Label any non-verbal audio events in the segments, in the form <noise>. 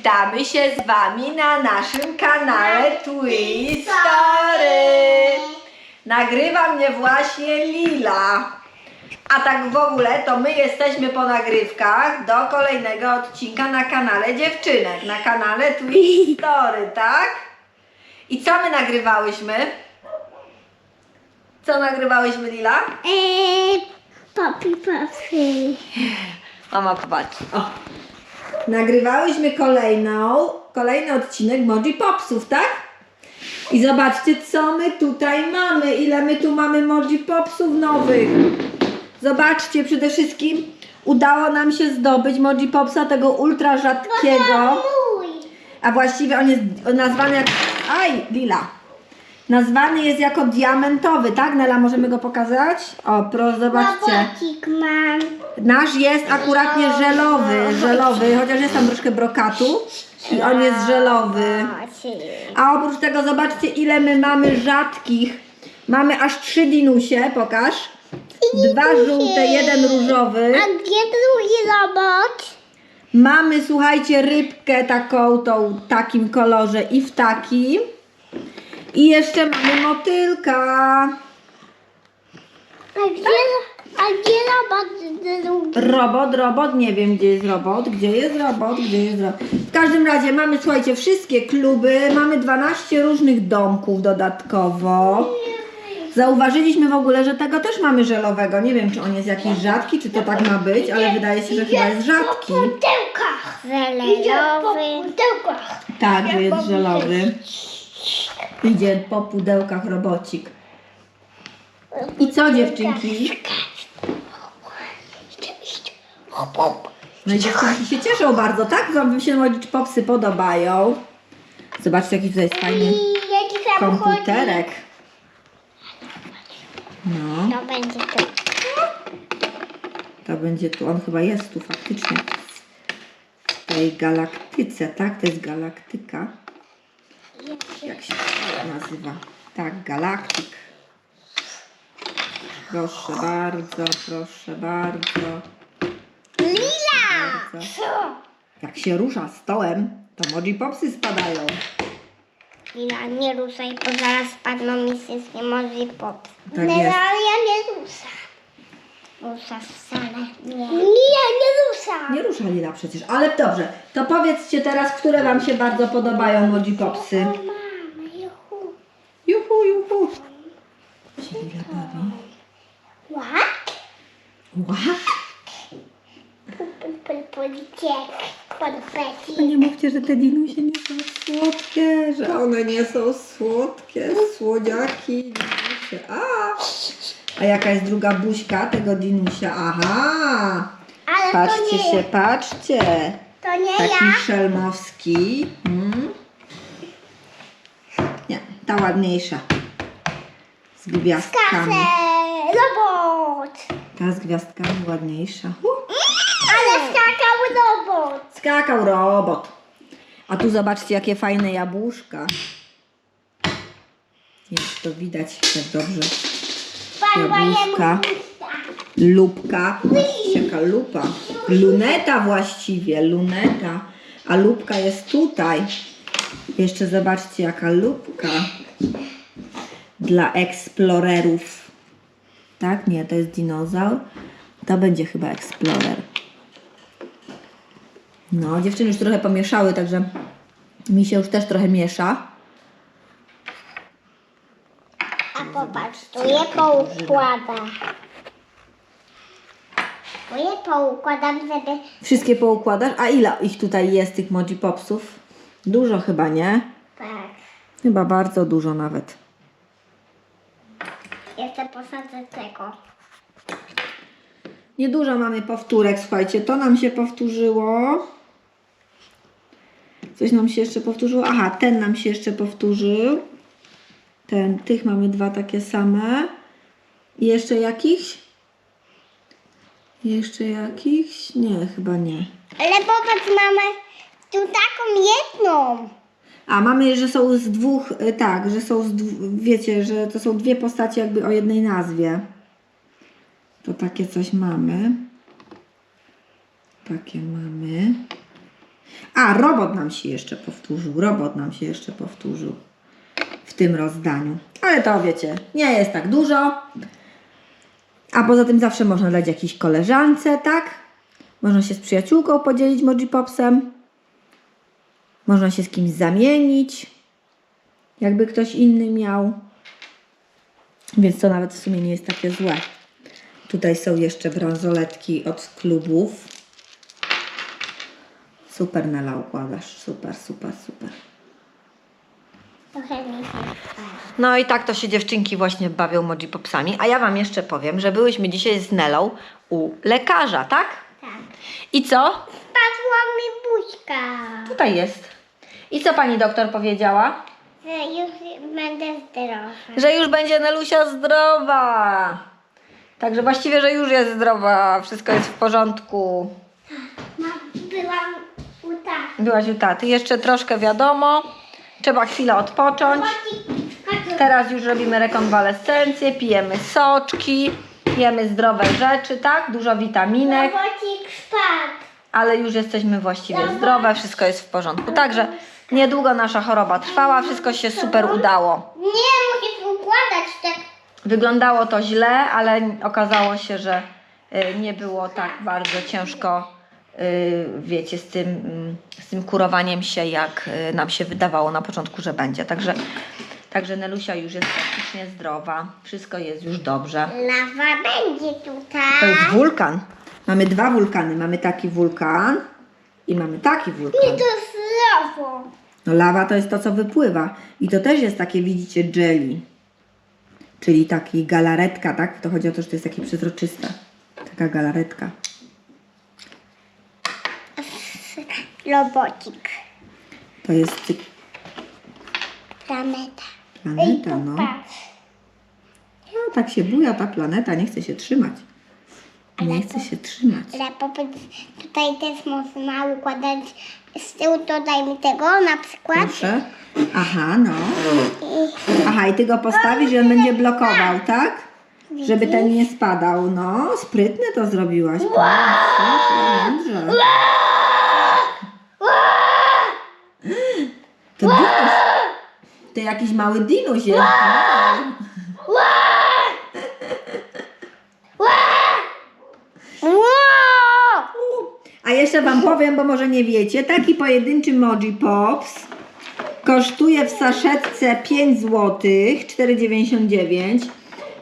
witamy się z Wami na naszym kanale Twistory. Nagrywa mnie właśnie Lila. A tak w ogóle to my jesteśmy po nagrywkach do kolejnego odcinka na kanale dziewczynek, na kanale Twistory, <laughs> tak? I co my nagrywałyśmy? Co nagrywałyśmy Lila? Eee, papi, papi. Mama popatrz. O. Nagrywałyśmy kolejną, kolejny odcinek Moji Popsów, tak? I zobaczcie, co my tutaj mamy. Ile my tu mamy Moji Popsów nowych. Zobaczcie, przede wszystkim udało nam się zdobyć Moji Popsa tego ultra rzadkiego. A właściwie on jest nazwany jak... Aj, lila. Nazwany jest jako diamentowy, tak? Nela, możemy go pokazać? O, proszę, zobaczcie. Robocik mam. Nasz jest akuratnie żelowy, żelowy, chociaż jest tam troszkę brokatu i on jest żelowy. A oprócz tego zobaczcie ile my mamy rzadkich. Mamy aż trzy dinusie, pokaż. Dwa żółte, jeden różowy. A gdzie drugi robot? Mamy, słuchajcie, rybkę taką, tą, takim kolorze i w takim. I jeszcze mamy motylka. A gdzie, a gdzie robot drugi? Robot, robot, nie wiem gdzie jest robot, gdzie jest robot, gdzie jest robot. W każdym razie mamy, słuchajcie, wszystkie kluby, mamy 12 różnych domków dodatkowo. Zauważyliśmy w ogóle, że tego też mamy żelowego. Nie wiem, czy on jest jakiś rzadki, czy to tak ma być, ale wydaje się, że chyba jest rzadki. pudełkach. Żelelowy. pudełkach. Tak, że jest żelowy. Idzie po pudełkach robocik. I co dziewczynki? No i dziewczynki się cieszą bardzo, tak? Wam się moje popsy podobają. Zobaczcie, jaki tutaj jest fajny jaki komputerek. No, To będzie to. to będzie tu, on chyba jest tu faktycznie. W tej galaktyce, tak? To jest galaktyka. Jak się to nazywa? Tak, galaktyk. Proszę bardzo, proszę bardzo. Lila! bardzo. Co? Jak się rusza stołem, to Moji Popsy spadają. Lila, nie ruszaj, bo zaraz spadną mi wszystkie może pop. Tak jest. ale ja nie ruszam. Ruszasz wcale. Nie. Lila, nie ruszam. Nie rusza Lila przecież, ale dobrze. To powiedzcie teraz, które Wam się bardzo podobają Moji Popsy. O, mama, juhu. Juhu, juhu. Się Lila bawi. What? Policzek, No konfetti. nie mówcie, że te dinusie nie są słodkie, że one nie są słodkie, słodziaki, dinusie. A, a jaka jest druga buźka tego dinusia? Aha, Ale patrzcie to nie, się, patrzcie. to nie Taki ja. szelmowski. Mm. Nie, ta ładniejsza. Z gwiazdkami. Kasę, robot. Ta z gwiazdkami ładniejsza. Uh. Ale skakał robot. Skakał robot. A tu zobaczcie, jakie fajne jabłuszka. Jak to widać tak dobrze. Jabłuszka. Lubka. Jaka lupa. Luneta właściwie, luneta. A lubka jest tutaj. Jeszcze zobaczcie, jaka lubka. Dla eksplorerów. Tak? Nie, to jest dinozaur. To będzie chyba eksplorer. No, dziewczyny już trochę pomieszały, także mi się już też trochę miesza. A popatrz, tu je poukłada. Je poukładam, żeby... Wszystkie poukładasz? A ile ich tutaj jest, tych Moji Popsów? Dużo chyba, nie? Tak. Chyba bardzo dużo nawet. Jeszcze posadzę tego. Niedużo mamy powtórek, słuchajcie. To nam się powtórzyło. Coś nam się jeszcze powtórzyło. Aha, ten nam się jeszcze powtórzył. Ten, tych mamy dwa takie same. I jeszcze jakichś? Jeszcze jakichś? Nie, chyba nie. Ale popatrz, mamy tu taką jedną. A mamy, że są z dwóch, y, tak, że są z dwu, wiecie, że to są dwie postacie jakby o jednej nazwie. To takie coś mamy. Takie mamy. A, robot nam się jeszcze powtórzył. Robot nam się jeszcze powtórzył w tym rozdaniu. Ale to wiecie, nie jest tak dużo. A poza tym zawsze można dać jakiejś koleżance, tak? Można się z przyjaciółką podzielić Moji Popsem. Można się z kimś zamienić, jakby ktoś inny miał. Więc to nawet w sumie nie jest takie złe. Tutaj są jeszcze bransoletki od klubów. Super Nela układasz. Super, super, super. Trochę mi się No i tak to się dziewczynki właśnie bawią Moji Popsami. A ja Wam jeszcze powiem, że byłyśmy dzisiaj z Nelą u lekarza, tak? Tak. I co? Spadła mi buźka. Tutaj jest. I co pani doktor powiedziała? Że już będę zdrowa. Że już będzie Nelusia zdrowa. Także właściwie, że już jest zdrowa. Wszystko jest w porządku. Ma, byłam u taty. Byłaś u taty. Jeszcze troszkę wiadomo. Trzeba chwilę odpocząć. Teraz już robimy rekonwalescencję, pijemy soczki, jemy zdrowe rzeczy, tak? Dużo witaminek, Robocik spadł. ale już jesteśmy właściwie zdrowe, wszystko jest w porządku. Także niedługo nasza choroba trwała, wszystko się super udało. Nie, musisz układać tak. Wyglądało to źle, ale okazało się, że y, nie było tak bardzo ciężko, y, wiecie, z tym, mm, z tym kurowaniem się, jak y, nam się wydawało na początku, że będzie. Także, także Nelusia już jest praktycznie zdrowa, wszystko jest już dobrze. Lawa będzie tutaj. To jest wulkan. Mamy dwa wulkany. Mamy taki wulkan i mamy taki wulkan. I to jest lawo. No lawa to jest to, co wypływa. I to też jest takie, widzicie, jelly. Czyli taki galaretka, tak? To chodzi o to, że to jest takie przezroczyste. Taka galaretka. Robocik. To jest cy- Planeta. no. Patrz. No tak się buja ta planeta, nie chce się trzymać. Nie Ale chce to- się trzymać. Ale popatrz, tutaj też można układać z tyłu, to daj mi tego na przykład. Proszę. Aha, no. Aha, i ty go postawisz i on będzie blokował, tak? Żeby ten nie spadał. No, sprytne to zrobiłaś. Proszę. To. To jakiś mały jest. Wow! A jeszcze Wam powiem, bo może nie wiecie, taki pojedynczy Moji Pops kosztuje w saszetce 5 zł, 4,99.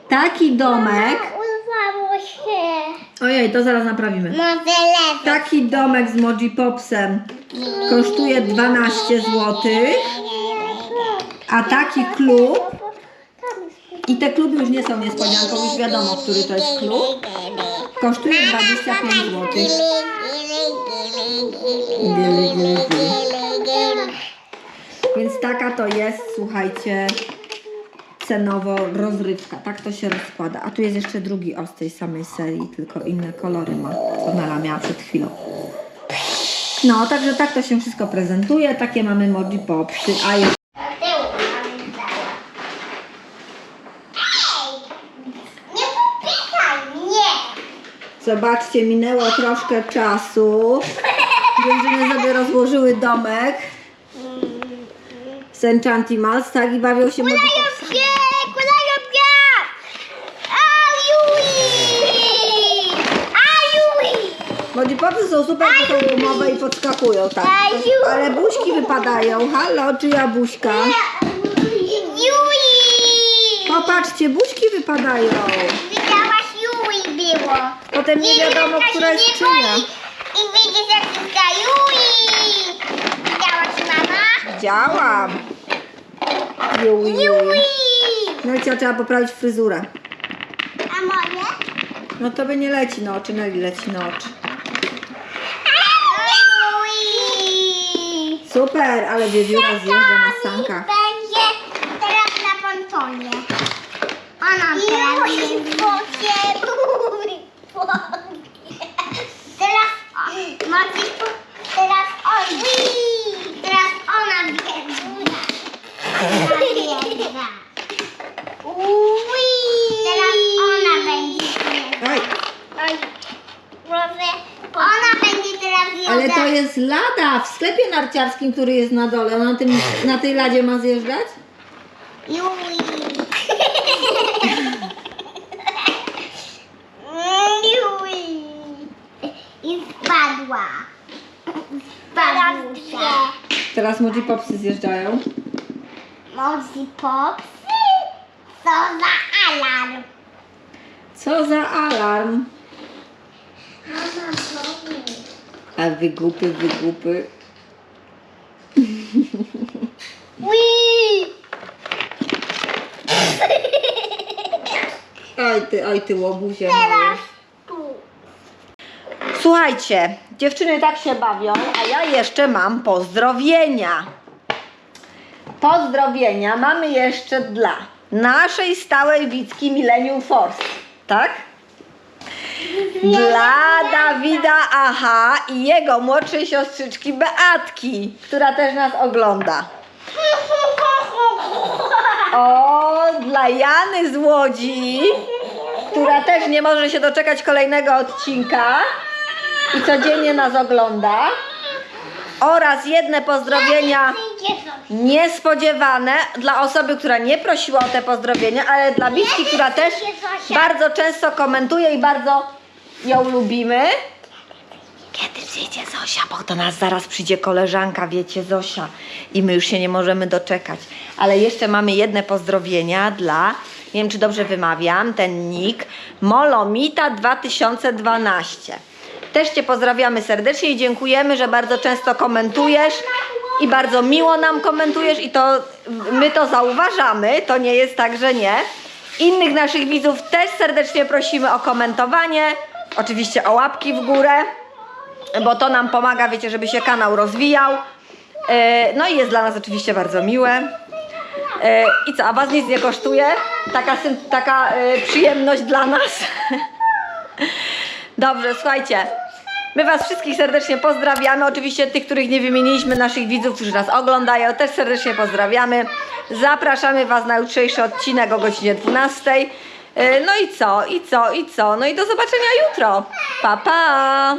Taki domek, Urwało się. ojej, to zaraz naprawimy. Może lepiej. Taki domek z Moji Popsem kosztuje 12 zł, a taki klub, i te kluby już nie są niespodzianką, już wiadomo, który to jest klub, kosztuje 25 zł. Gili, gili, gili. Więc taka to jest, słuchajcie, cenowo rozrywka. Tak to się rozkłada. A tu jest jeszcze drugi os tej samej serii, tylko inne kolory ma, co Nala miała przed chwilą. No, także tak to się wszystko prezentuje. Takie mamy Moji Popsy. A jeszcze Nie popychaj mnie! Zobaczcie, minęło troszkę czasu. Dziewczyny sobie rozłożyły domek z Enchantimals, tak? I bawią się Moji Popsami. Gdzie? Kulają mnie! Ajui! Ajui! Moji Popsy są super, bo są gumowe i podskakują, tak. Ale buźki wypadają. Halo, czyja buźka? Jui! Popatrzcie, buźki wypadają. Potem nie wiadomo, która się jest czyja. I widzisz jak Jui! Widziałaś mama? Widziałam. Jui, jui. No i co, trzeba poprawić fryzurę. A moje? No to by nie leci na oczy, Neli leci na oczy. Jui! Super, ale wiewióra zjeżdża na sankach. Będzie teraz na pontonie. Ona teraz jest bokiem. Teraz po- teraz on. Teraz ona. Teraz ona będzie wjeżdżać. Oj, Oj. Ona będzie teraz. Ale to jest lada w sklepie narciarskim, który jest na dole. Na, tym, na tej ladzie ma zjeżdżać? Juli. Juli. I spadła. <clears throat> Teraz dwie. Teraz Moji Popsy zjeżdżają. Mozi popsy. Co za alarm. Co za alarm? Mama powiedz. A wygupy, wygupy. <laughs> Ui. Oj ty, oj ty łobuzie Teraz moje. tu. Słuchajcie, dziewczyny tak się bawią, a ja jeszcze mam pozdrowienia. Pozdrowienia mamy jeszcze dla naszej stałej widzki Millennium Force, tak? Dla Dawida Aha i jego młodszej siostrzyczki Beatki, która też nas ogląda. O, dla Jany z Łodzi, która też nie może się doczekać kolejnego odcinka i codziennie nas ogląda. Oraz jedne pozdrowienia niespodziewane dla osoby, która nie prosiła o te pozdrowienia, ale dla Bitki, która też bardzo często komentuje i bardzo ją lubimy. Kiedy przyjdzie Zosia, bo do nas zaraz przyjdzie koleżanka, wiecie, Zosia. I my już się nie możemy doczekać. Ale jeszcze mamy jedne pozdrowienia dla, nie wiem czy dobrze wymawiam, ten nick, Molomita 2012. Też Cię pozdrawiamy serdecznie i dziękujemy, że bardzo często komentujesz i bardzo miło nam komentujesz i to my to zauważamy, to nie jest tak, że nie. Innych naszych widzów też serdecznie prosimy o komentowanie, oczywiście o łapki w górę bo to nam pomaga, wiecie, żeby się kanał rozwijał. E, No i jest dla nas oczywiście bardzo miłe. E, I co, a Was nic nie kosztuje? Taka, taka e, przyjemność dla nas. <laughs> Dobrze, słuchajcie. My Was wszystkich serdecznie pozdrawiamy. Oczywiście tych, których nie wymieniliśmy, naszych widzów, którzy nas oglądają, też serdecznie pozdrawiamy. Zapraszamy Was na jutrzejszy odcinek o godzinie 12. E, No i co, i co, i co? No i do zobaczenia jutro. Pa, pa!